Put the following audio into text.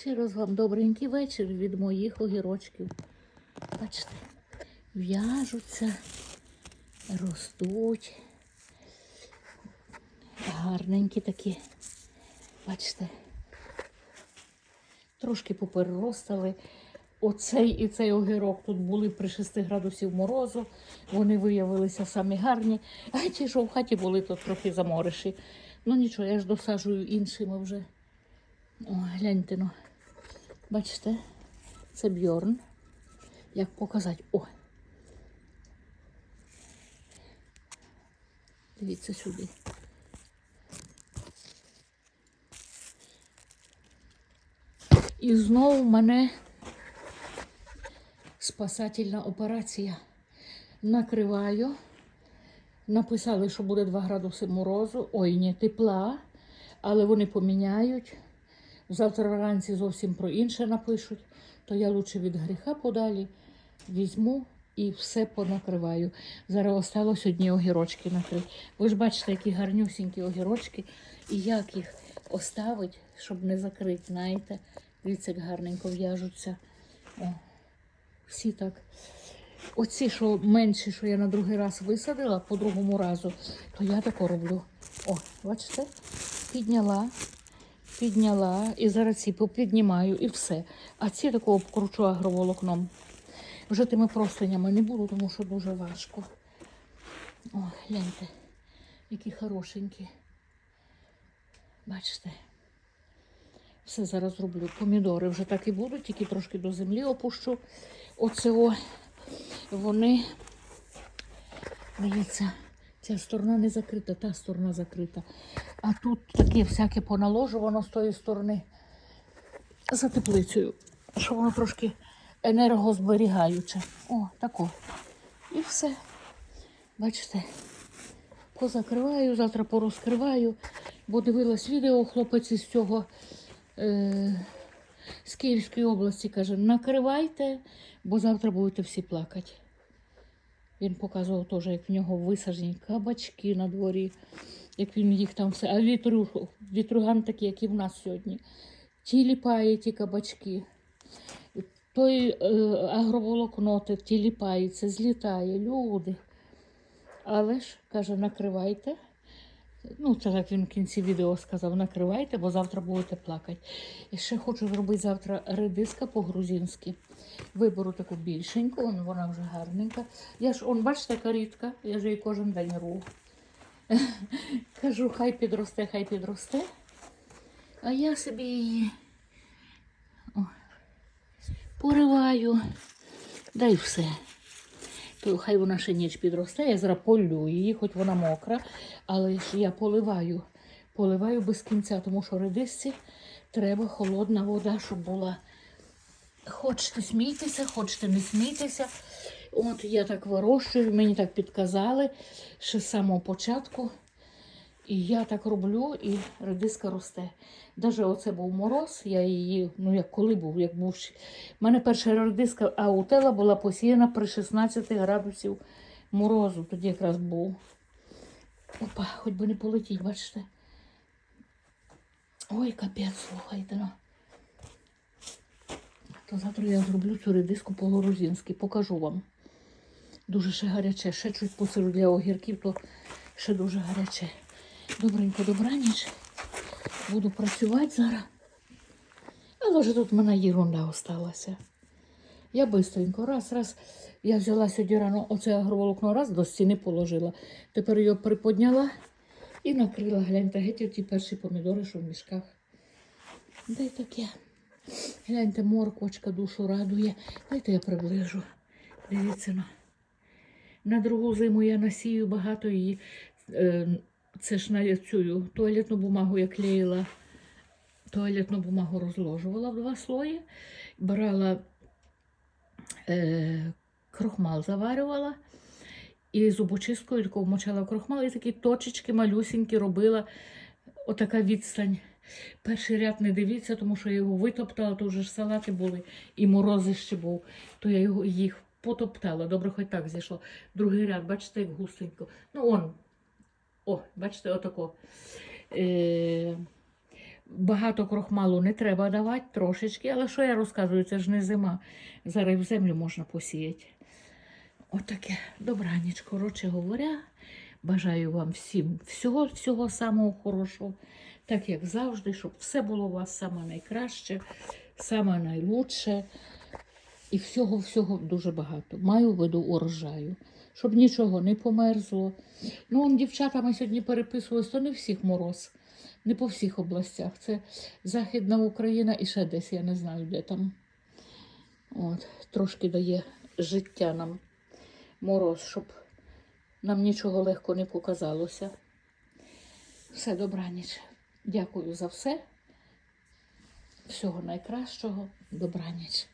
Ще раз вам добренький вечір від моїх огірочків. Бачите, в'яжуться, ростуть. Гарненькі такі. Бачите. Трошки попереростали. Оцей і цей огірок тут були при 6 градусів морозу. Вони виявилися самі гарні. А ті, що в хаті були, то трохи замориші. Ну нічого, я ж досаджую іншими вже. О, гляньте ну. Бачите, це бьорн. Як показати? О. Дивіться сюди. І знову в мене спасательна операція. Накриваю. Написали, що буде 2 градуси морозу. Ой, ні, тепла, але вони поміняють. Завтра вранці зовсім про інше напишуть, то я лучше від гріха подалі візьму і все понакриваю. Зараз осталось одні огірочки накрити. Ви ж бачите, які гарнюсінькі огірочки, і як їх оставить, щоб не закрити, знаєте. Як гарненько в'яжуться. О, всі так. Оці, що менші, що я на другий раз висадила по другому разу, то я тако роблю. О, бачите? Підняла, підняла і зараз ці попіднімаю і все. А ці тако обкручу агроволокном. Вже тими простинями не буду, тому що дуже важко. О, гляньте, які хорошенькі. Бачите? Все зараз зроблю. Помідори вже так і будуть, тільки трошки до землі опущу. Оце о, вони, дивіться, ця сторона не закрита, та сторона закрита. А тут таке всяке поналожувано з тої сторони за теплицею, що воно трошки енергозберігаюче. О, тако. І все. Бачите, позакриваю, завтра порозкриваю, бо дивилась відео хлопець із цього е, з Київської області каже, накривайте, бо завтра будете всі плакати. Він показував теж, як в нього висаджені кабачки на дворі, як він їх там все. А вітру, вітруган такий, як і в нас сьогодні. Тіліпає ті кабачки. Той е, агроволокно ліпає, тіліпається, злітає, люди. Але ж, каже, накривайте. Ну, це як він в кінці відео сказав, накривайте, бо завтра будете плакати. І ще хочу зробити завтра редиска по-грузинськи. Виберу таку більшеньку, он, вона вже гарненька. Я ж, он, бачите, яка рідка, я ж її кожен день рву. Кажу, хай підросте, хай підросте. А я собі її пориваю, да й все. То хай вона ще ніч підросте, я зараз полю її, хоч вона мокра, але ж я поливаю. Поливаю без кінця, тому що редисці треба холодна вода, щоб була. Хочете смійтеся, хочете не смійтеся. От я так вирощую, мені так підказали ще з самого початку. І я так роблю, і редиска росте. Даже оце був мороз, я її, ну як коли був, як був. У мене перша редиска аутела була посіяна при 16 градусів морозу. Тоді якраз був. Опа, хоч би не полетіть, бачите. Ой, капець, слухайте. Ну. То завтра я зроблю цю редиску по-грузинськи, покажу вам. Дуже ще гаряче. Ще чуть посеру для огірків, то ще дуже гаряче. Добренько, добраніч. Буду працювати зараз. Але вже тут в мене єрунда осталася. Я бистренько, раз, раз. Я взяла сьогодні рано оце агроволокно, раз до стіни положила. Тепер його приподняла і накрила. Гляньте, геть ті перші помідори, що в мішках. Де таке? Гляньте, морквочка душу радує. Дайте я приближу. Дивіться на. На другу зиму я насію багато її. Це ж на цю туалетну бумагу я клеїла. Туалетну бумагу розложувала в два слої, брала е, крохмал, заварювала і зубочисткою таку вмочала в крохмал, і такі точечки малюсінькі робила. Отака відстань. Перший ряд не дивіться, тому що я його витоптала, то вже ж салати були, і морози ще був, то я його, їх потоптала. Добре, хоч так зійшло. Другий ряд, бачите, як густенько. Ну, он, о, бачите, отако. Е, Багато крохмалу не треба давати, трошечки, але що я розказую, це ж не зима. Зараз в землю можна посіяти. Отаке добраніч, коротше говоря. Бажаю вам всім всього, всього самого хорошого, так як завжди, щоб все було у вас саме найкраще, саме найлучше. І всього-всього дуже багато. Маю в виду урожаю, щоб нічого не померзло. Ну, он дівчата ми сьогодні переписувались, то не всіх мороз, не по всіх областях. Це Західна Україна і ще десь, я не знаю, де там. От, трошки дає життя нам мороз, щоб нам нічого легко не показалося. Все, добраніч. Дякую за все. Всього найкращого. Добраніч.